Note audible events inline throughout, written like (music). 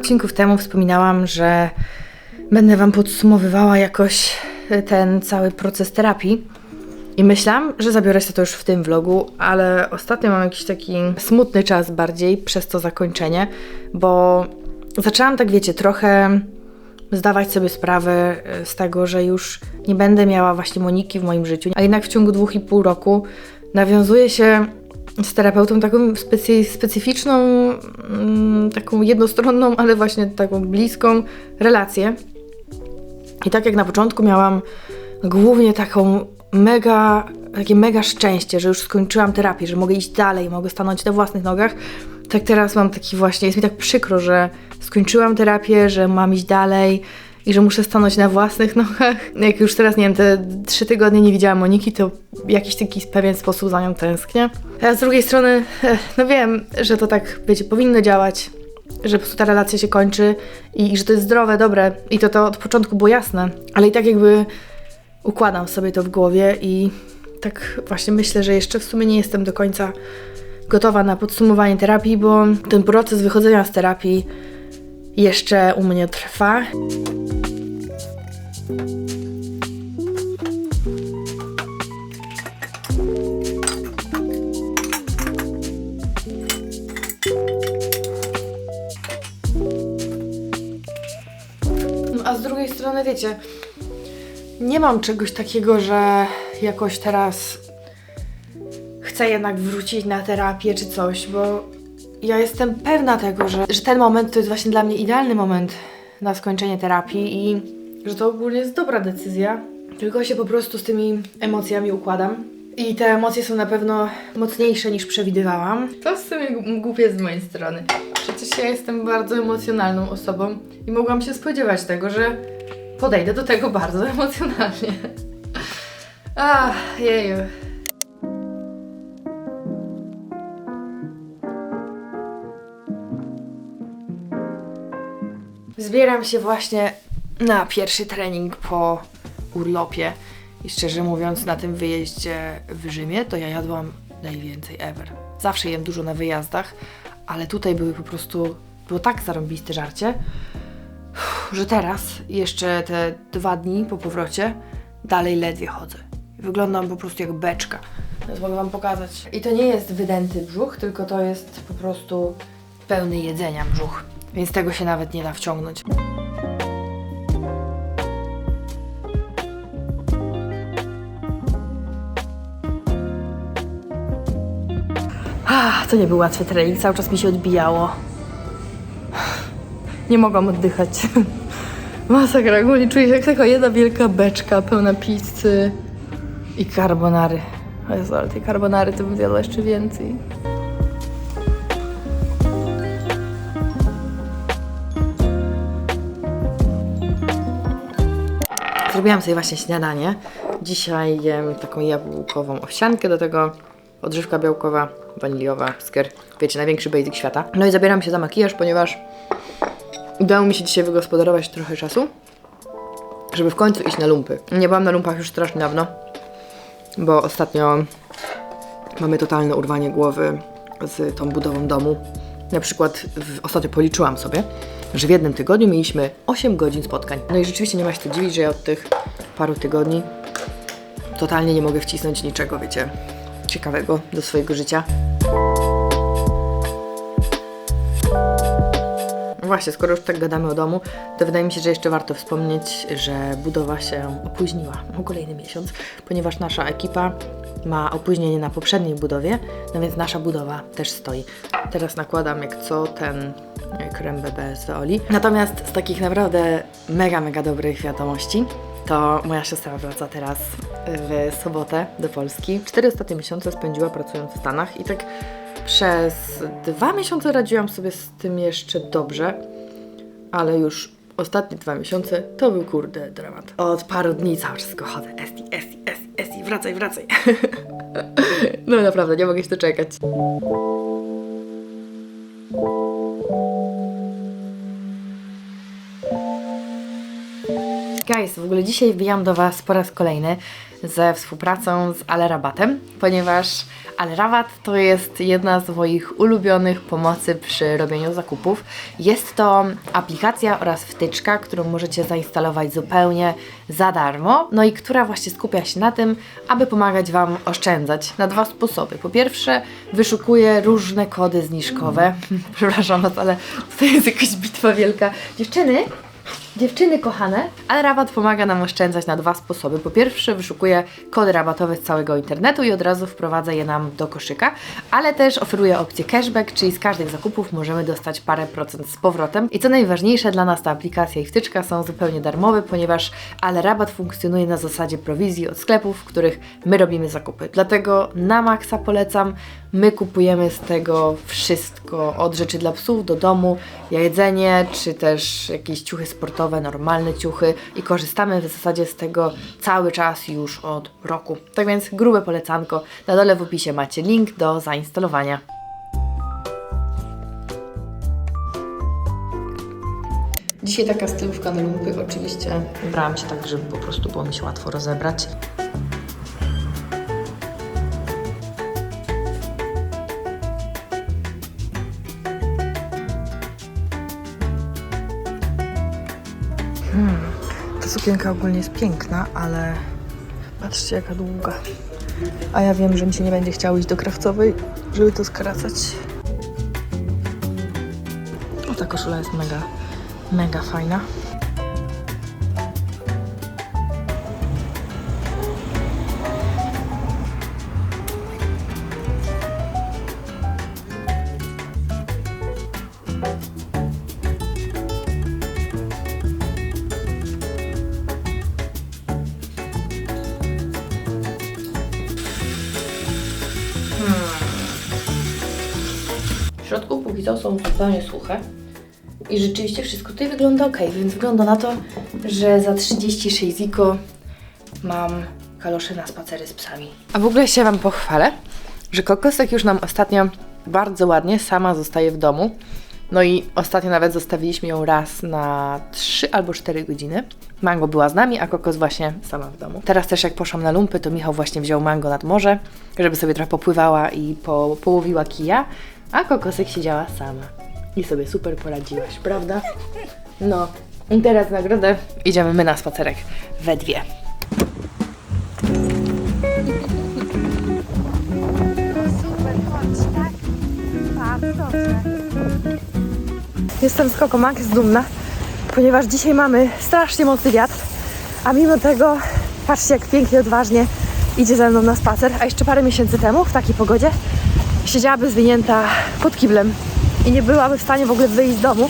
odcinków temu wspominałam, że będę Wam podsumowywała jakoś ten cały proces terapii. I myślałam, że zabiorę się to już w tym vlogu, ale ostatnio mam jakiś taki smutny czas bardziej przez to zakończenie, bo zaczęłam tak, wiecie, trochę zdawać sobie sprawę e, z tego, że już nie będę miała właśnie Moniki w moim życiu, a jednak w ciągu dwóch i pół roku nawiązuje się z terapeutą taką specy- specyficzną, mm, taką jednostronną, ale właśnie taką bliską relację. I tak jak na początku miałam głównie taką mega, takie mega szczęście, że już skończyłam terapię, że mogę iść dalej, mogę stanąć na własnych nogach, tak teraz mam taki właśnie, jest mi tak przykro, że skończyłam terapię, że mam iść dalej i że muszę stanąć na własnych nogach. Jak już teraz, nie wiem, te trzy tygodnie nie widziałam Moniki, to w jakiś taki pewien sposób za nią tęsknię. A z drugiej strony, eh, no wiem, że to tak, wiecie, powinno działać, że po prostu ta relacja się kończy i, i że to jest zdrowe, dobre i to, to od początku było jasne, ale i tak jakby układam sobie to w głowie i tak właśnie myślę, że jeszcze w sumie nie jestem do końca gotowa na podsumowanie terapii, bo ten proces wychodzenia z terapii jeszcze u mnie trwa. No, a z drugiej strony, wiecie, nie mam czegoś takiego, że jakoś teraz chcę jednak wrócić na terapię czy coś, bo ja jestem pewna tego, że, że ten moment to jest właśnie dla mnie idealny moment na skończenie terapii i że to ogólnie jest dobra decyzja. Tylko się po prostu z tymi emocjami układam. I te emocje są na pewno mocniejsze niż przewidywałam. To w sumie głupie z mojej strony. Przecież ja jestem bardzo emocjonalną osobą i mogłam się spodziewać tego, że podejdę do tego bardzo (laughs) emocjonalnie. Ach, jeju. Zbieram się właśnie na pierwszy trening po urlopie. I szczerze mówiąc, na tym wyjeździe w Rzymie to ja jadłam najwięcej ever. Zawsze jem dużo na wyjazdach, ale tutaj były po prostu, było tak zarąbiste żarcie, że teraz, jeszcze te dwa dni po powrocie, dalej ledwie chodzę. Wyglądam po prostu jak beczka. Teraz mogę Wam pokazać. I to nie jest wydęty brzuch, tylko to jest po prostu pełny jedzenia brzuch. Więc tego się nawet nie da wciągnąć. To nie był łatwy trening, cały czas mi się odbijało. Nie mogłam oddychać. (laughs) Masakra, ogólnie czuję się jak taka jedna wielka beczka pełna pizzy i carbonary. O Jezu, ale tej carbonary to bym zjadła jeszcze więcej. Zrobiłam sobie właśnie śniadanie. Dzisiaj jem taką jabłkową owsiankę, do tego odżywka białkowa, waniliowa, skier. Wiecie, największy basic świata. No i zabieram się za makijaż, ponieważ udało mi się dzisiaj wygospodarować trochę czasu, żeby w końcu iść na lumpy. Nie byłam na lumpach już strasznie dawno, bo ostatnio mamy totalne urwanie głowy z tą budową domu. Na przykład w, ostatnio policzyłam sobie, że w jednym tygodniu mieliśmy 8 godzin spotkań. No i rzeczywiście nie ma się co dziwić, że ja od tych paru tygodni totalnie nie mogę wcisnąć niczego, wiecie, ciekawego do swojego życia. Właśnie, skoro już tak gadamy o domu, to wydaje mi się, że jeszcze warto wspomnieć, że budowa się opóźniła o kolejny miesiąc, ponieważ nasza ekipa ma opóźnienie na poprzedniej budowie, no więc nasza budowa też stoi. Teraz nakładam jak co ten e, krem BB z Veoli. Natomiast z takich naprawdę mega, mega dobrych wiadomości, to moja siostra wraca teraz w sobotę do Polski. Cztery ostatnie miesiące spędziła pracując w Stanach i tak przez dwa miesiące radziłam sobie z tym jeszcze dobrze, ale już ostatnie dwa miesiące to był kurde dramat. Od paru dni cały czas tylko chodzę. Esti, esti, esti, esti, wracaj, wracaj. (laughs) no naprawdę, nie mogę się doczekać. Guys, w ogóle dzisiaj wbijam do Was po raz kolejny ze współpracą z Alerabatem, ponieważ Alerabat to jest jedna z moich ulubionych pomocy przy robieniu zakupów. Jest to aplikacja oraz wtyczka, którą możecie zainstalować zupełnie za darmo, no i która właśnie skupia się na tym, aby pomagać Wam oszczędzać na dwa sposoby. Po pierwsze, wyszukuje różne kody zniżkowe. (laughs) Przepraszam Was, ale tutaj jest jakaś bitwa wielka. Dziewczyny, Dziewczyny kochane, ale rabat pomaga nam oszczędzać na dwa sposoby. Po pierwsze, wyszukuje kody rabatowe z całego internetu i od razu wprowadza je nam do koszyka, ale też oferuje opcję cashback, czyli z każdych zakupów możemy dostać parę procent z powrotem. I co najważniejsze dla nas, ta aplikacja i wtyczka są zupełnie darmowe, ponieważ ale rabat funkcjonuje na zasadzie prowizji od sklepów, w których my robimy zakupy. Dlatego na maksa polecam. My kupujemy z tego wszystko, od rzeczy dla psów do domu, jedzenie, czy też jakieś ciuchy sportowe, normalne ciuchy i korzystamy w zasadzie z tego cały czas już od roku. Tak więc grube polecanko. Na dole w opisie macie link do zainstalowania. Dzisiaj taka stylówka na lumpy. Oczywiście wybrałam się tak, żeby po prostu było mi się łatwo rozebrać. Ta sukienka ogólnie jest piękna, ale patrzcie jaka długa. A ja wiem, że mi się nie będzie chciało iść do krawcowej, żeby to skracać. O, ta koszula jest mega, mega fajna. Co są zupełnie suche. I rzeczywiście wszystko tutaj wygląda ok, więc wygląda na to, że za 36 ziko mam kalosze na spacery z psami. A w ogóle się Wam pochwalę, że kokosek już nam ostatnio bardzo ładnie sama zostaje w domu. No i ostatnio nawet zostawiliśmy ją raz na 3 albo 4 godziny. Mango była z nami, a kokos właśnie sama w domu. Teraz też jak poszłam na lumpy, to Michał właśnie wziął mango nad morze, żeby sobie trochę popływała i po, połowiła kija, a kokosek siedziała sama. I sobie super poradziłaś, prawda? No, i teraz nagrodę idziemy my na spacerek we dwie. Super, chodź, tak? Jestem z Kokomak, jest dumna, ponieważ dzisiaj mamy strasznie mocny wiatr, a mimo tego patrzcie jak pięknie, odważnie idzie ze mną na spacer, a jeszcze parę miesięcy temu w takiej pogodzie siedziałaby zwinięta pod kiblem i nie byłaby w stanie w ogóle wyjść z domu.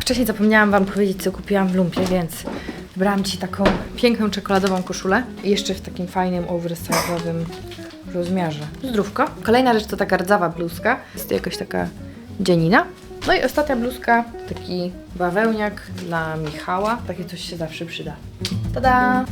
Wcześniej zapomniałam Wam powiedzieć, co kupiłam w lumpie, więc wybrałam Ci taką piękną czekoladową koszulę jeszcze w takim fajnym, oversize'owym rozmiarze. Zdrówko. Kolejna rzecz to taka rdzawa bluzka. Jest to jakaś taka dzianina. No i ostatnia bluzka, taki bawełniak dla Michała. Takie coś się zawsze przyda. Tada!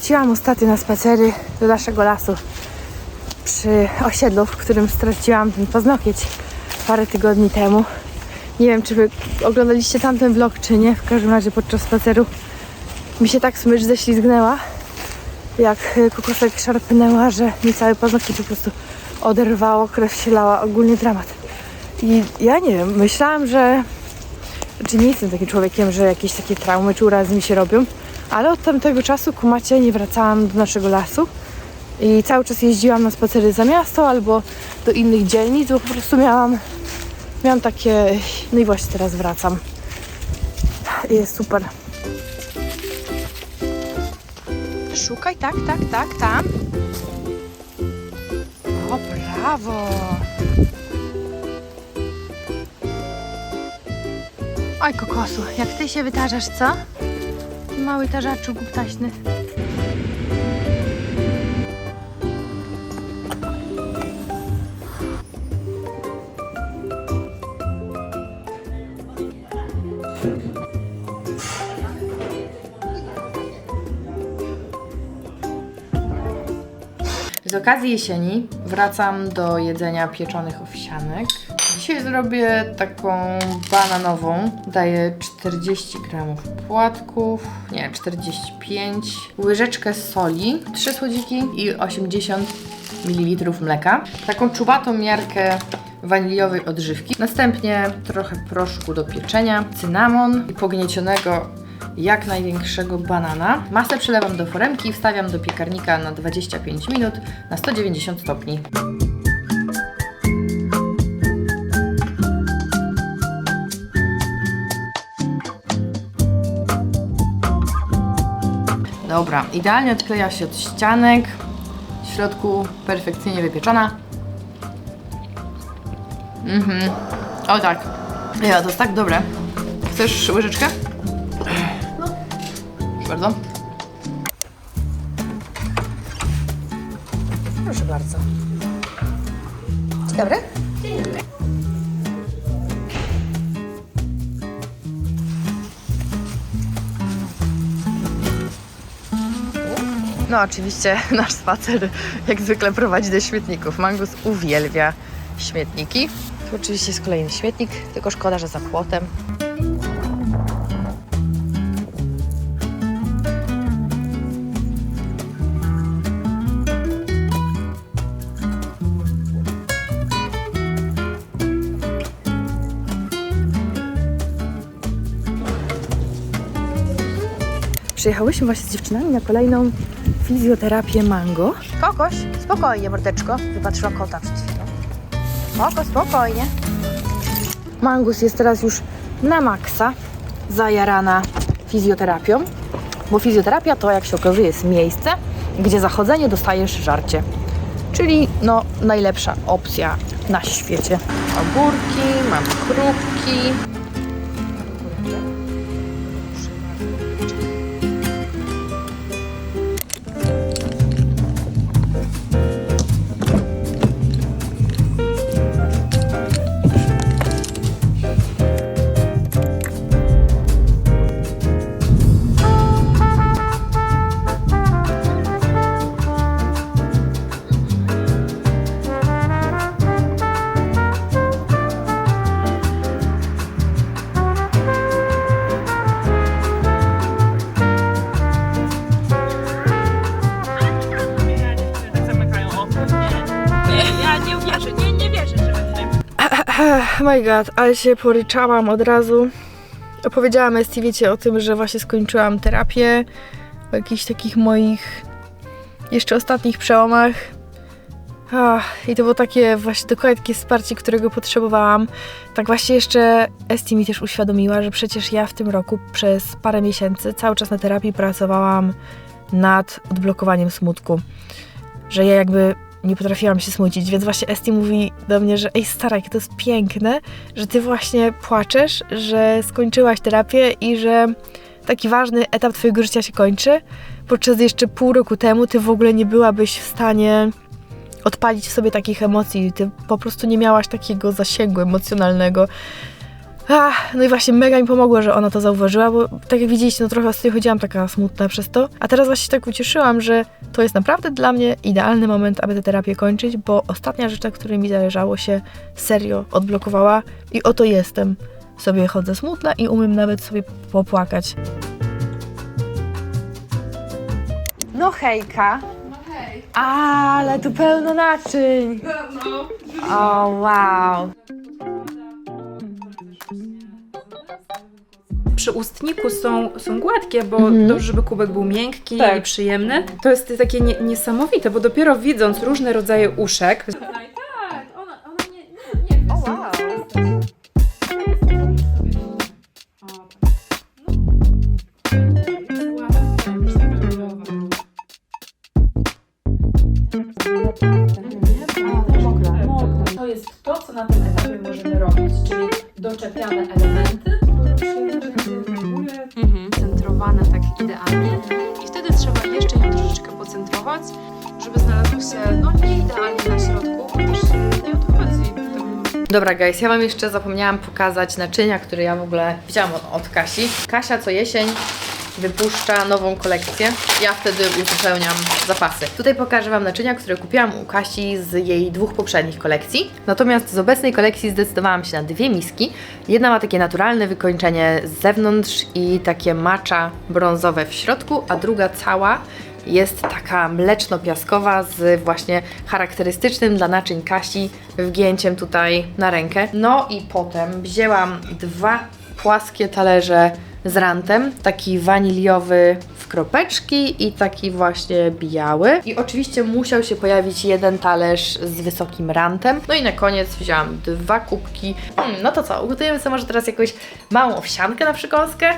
Wróciłam ostatnio na spacery do naszego lasu przy osiedlu, w którym straciłam ten paznokieć parę tygodni temu. Nie wiem, czy wy oglądaliście tamten vlog, czy nie. W każdym razie podczas spaceru mi się tak smycz ześlizgnęła, jak kokosek szarpnęła, że mi cały paznokieć po prostu oderwało, krew się lała, ogólnie dramat. I ja nie wiem, myślałam, że czy nie jestem takim człowiekiem, że jakieś takie traumy czy urazy mi się robią, ale od tamtego czasu kumacie nie wracałam do naszego lasu i cały czas jeździłam na spacery za miasto albo do innych dzielnic, bo po prostu miałam Miałam takie... No i właśnie teraz wracam. Jest super. Szukaj, tak, tak, tak, tam. O, brawo. Oj, kokosu, jak ty się wytarzasz, co? Mały tarzaczu guptaśny. Z okazji jesieni wracam do jedzenia pieczonych owsianek. Dzisiaj zrobię taką bananową. Daję 40 gramów płatków, nie, 45, łyżeczkę soli, 3 słodziki i 80 ml mleka. Taką czuwatą miarkę waniliowej odżywki. Następnie trochę proszku do pieczenia, cynamon i pogniecionego jak największego banana. Masę przelewam do foremki i wstawiam do piekarnika na 25 minut na 190 stopni. Dobra, idealnie odkleja się od ścianek. W środku perfekcyjnie wypieczona. Mhm. O tak. Ja, to jest tak dobre. Chcesz łyżeczkę? Proszę bardzo. Proszę bardzo. Dzień dobry. No oczywiście (laughs) nasz spacer jak zwykle prowadzi do śmietników. Mangus uwielbia śmietniki. Tu oczywiście jest kolejny śmietnik, tylko szkoda, że za płotem. Przyjechałyśmy właśnie z dziewczynami na kolejną fizjoterapię mango. Kokoś, spokojnie, mordeczko. Wypatrzyła kota przed chwilą. Spoko, spokojnie. Mangus jest teraz już na maksa zajarana fizjoterapią, bo fizjoterapia to, jak się okazuje, jest miejsce, gdzie zachodzenie dostajesz żarcie. Czyli no najlepsza opcja na świecie. Ogórki, mam krupki, Oh my god, ale się poryczałam od razu. Opowiedziałam Esti, wiecie, o tym, że właśnie skończyłam terapię, o jakichś takich moich jeszcze ostatnich przełomach. Ach, I to było takie właśnie dokładnie takie wsparcie, którego potrzebowałam. Tak właśnie jeszcze Esti mi też uświadomiła, że przecież ja w tym roku przez parę miesięcy cały czas na terapii pracowałam nad odblokowaniem smutku. Że ja jakby nie potrafiłam się smucić, więc właśnie Esti mówi do mnie, że ej stara, jakie to jest piękne, że ty właśnie płaczesz, że skończyłaś terapię i że taki ważny etap twojego życia się kończy, podczas jeszcze pół roku temu ty w ogóle nie byłabyś w stanie odpalić w sobie takich emocji, ty po prostu nie miałaś takiego zasięgu emocjonalnego. Ach, no i właśnie mega mi pomogło, że ona to zauważyła, bo tak jak widzieliście, no trochę ostatnio chodziłam taka smutna przez to, a teraz właśnie się tak ucieszyłam, że to jest naprawdę dla mnie idealny moment, aby tę terapię kończyć, bo ostatnia rzecz, na której mi zależało się serio odblokowała i oto jestem. Sobie chodzę smutna i umiem nawet sobie popłakać. No hejka. Ale tu pełno naczyń. O wow. Przy ustniku są, są gładkie, bo Mhm. dobrze, żeby kubek był miękki Tak. i przyjemny. To jest takie nie, niesamowite, bo dopiero widząc różne rodzaje uszek, pocentrować, żeby znalazło się no nie idealnie na środku, chociaż nie o Dobra, guys, ja Wam jeszcze zapomniałam pokazać naczynia, które ja w ogóle widziałam od, od Kasi. Kasia co jesień wypuszcza nową kolekcję. Ja wtedy uzupełniam zapasy. Tutaj pokażę Wam naczynia, które kupiłam u Kasi z jej dwóch poprzednich kolekcji. Natomiast z obecnej kolekcji zdecydowałam się na dwie miski. Jedna ma takie naturalne wykończenie z zewnątrz i takie macza brązowe w środku, a druga cała jest taka mleczno-piaskowa z właśnie charakterystycznym dla naczyń Kasi wgięciem tutaj na rękę. No i potem wzięłam dwa płaskie talerze z rantem, taki waniliowy w kropeczki i taki właśnie biały. I oczywiście musiał się pojawić jeden talerz z wysokim rantem. No i na koniec wzięłam dwa kubki. Hmm, no to co, ugotujemy sobie może teraz jakąś małą owsiankę na przekąskę?